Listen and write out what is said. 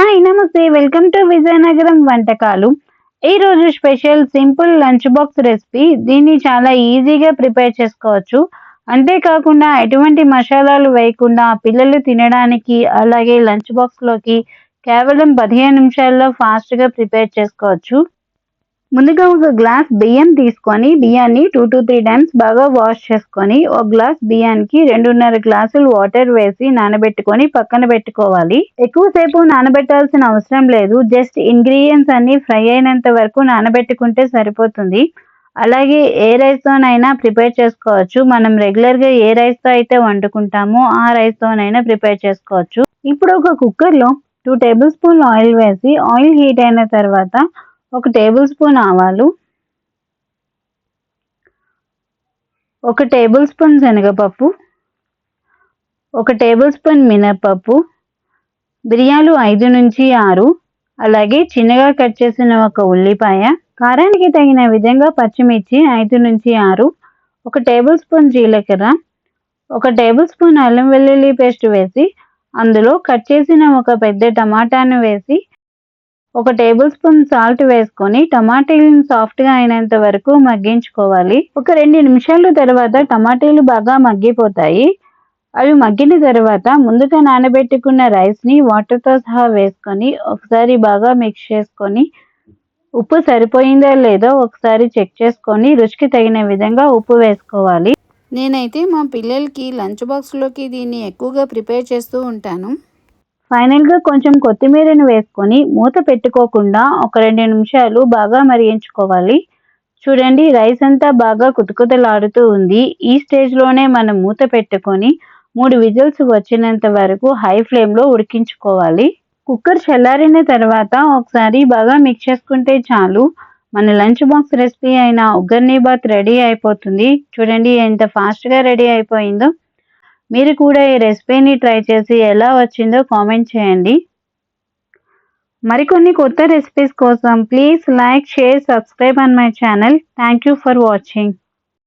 Hi నమస్తే. Welcome to Vizianagaram వంటకాలు. ఈ రోజు special simple lunch box recipe. దీన్ని చాలా ఈజీగా ప్రిపేర్ చేసుకోవచ్చు. అంతేకాకుండా ఎటువంటి మసాలాలు వేయకుండా పిల్లలు తినడానికి అలాగే లంచ్ బాక్స్లోకి కేవలం పదిహేను నిమిషాల్లో ఫాస్ట్గా ప్రిపేర్ చేసుకోవచ్చు. ముందుగా ఒక గ్లాస్ బియ్యం తీసుకొని బియ్యాన్ని టూ టు త్రీ టైమ్స్ బాగా వాష్ చేసుకొని ఒక గ్లాస్ బియ్యానికి రెండున్నర గ్లాసులు వాటర్ వేసి నానబెట్టుకొని పక్కన పెట్టుకోవాలి. ఎక్కువసేపు నానబెట్టాల్సిన అవసరం లేదు. జస్ట్ ఇంగ్రీడియంట్స్ అన్ని ఫ్రై అయినంత వరకు నానబెట్టుకుంటే సరిపోతుంది. అలాగే ఏ రైస్తోనైనా ప్రిపేర్ చేసుకోవచ్చు. మనం రెగ్యులర్గా ఏ రైస్తో అయితే వండుకుంటామో ఆ రైస్తోనైనా ప్రిపేర్ చేసుకోవచ్చు. ఇప్పుడు ఒక కుక్కర్లో టూ టేబుల్ స్పూన్ ఆయిల్ వేసి ఆయిల్ హీట్ అయిన తర్వాత ఒక టేబుల్ స్పూన్ ఆవాలు ఒక టేబుల్ స్పూన్ శనగపప్పు ఒక టేబుల్ స్పూన్ మినప్పప్పు బిర్యాలు ఐదు నుంచి ఆరు అలాగే చిన్నగా కట్ చేసిన ఒక ఉల్లిపాయ కారానికి తగిన విధంగా పచ్చిమిర్చి ఐదు నుంచి ఆరు ఒక టేబుల్ స్పూన్ జీలకర్ర ఒక టేబుల్ స్పూన్ అల్లం వెల్లుల్లి పేస్ట్ వేసి అందులో కట్ చేసిన ఒక పెద్ద టమాటాను వేసి ఒక టేబుల్ స్పూన్ సాల్ట్ వేసుకొని టమాటీలను సాఫ్ట్గా అయినంత వరకు మగ్గించుకోవాలి. ఒక రెండు నిమిషాల తర్వాత టమాటీలు బాగా మగ్గిపోతాయి. అవి మగ్గిన తర్వాత ముందుగా నానబెట్టుకున్న రైస్ని వాటర్తో సహా వేసుకొని ఒకసారి బాగా మిక్స్ చేసుకొని ఉప్పు సరిపోయిందా లేదో ఒకసారి చెక్ చేసుకొని రుచికి తగిన విధంగా ఉప్పు వేసుకోవాలి. నేనైతే మా పిల్లలకి లంచ్ బాక్స్లోకి దీన్ని ఎక్కువగా ప్రిపేర్ చేస్తూ ఉంటాను. ఫైనల్గా కొంచెం కొత్తిమీరను వేసుకొని మూత పెట్టుకోకుండా ఒక రెండు నిమిషాలు బాగా మరిగించుకోవాలి. చూడండి రైస్ అంతా బాగా కుతుకుతలాడుతూ ఉంది. ఈ స్టేజ్లోనే మనం మూత పెట్టుకొని మూడు విజిల్స్ వచ్చినంత వరకు హై ఫ్లేమ్లో ఉడికించుకోవాలి. కుక్కర్ చల్లారిన తర్వాత ఒకసారి బాగా మిక్స్ చేసుకుంటే చాలు. మన లంచ్ బాక్స్ రెసిపీ అయిన ఉగ్గర్నీ బాత్ రెడీ అయిపోతుంది. చూడండి ఎంత ఫాస్ట్గా రెడీ అయిపోయిందో. మీరు కూడా ఈ రెసిపీని ట్రై చేసి ఎలా వచ్చిందో కామెంట్ చేయండి. మరికొన్ని కొత్త రెసిపీస్ కోసం please like share subscribe and my channel. Thank you for watching.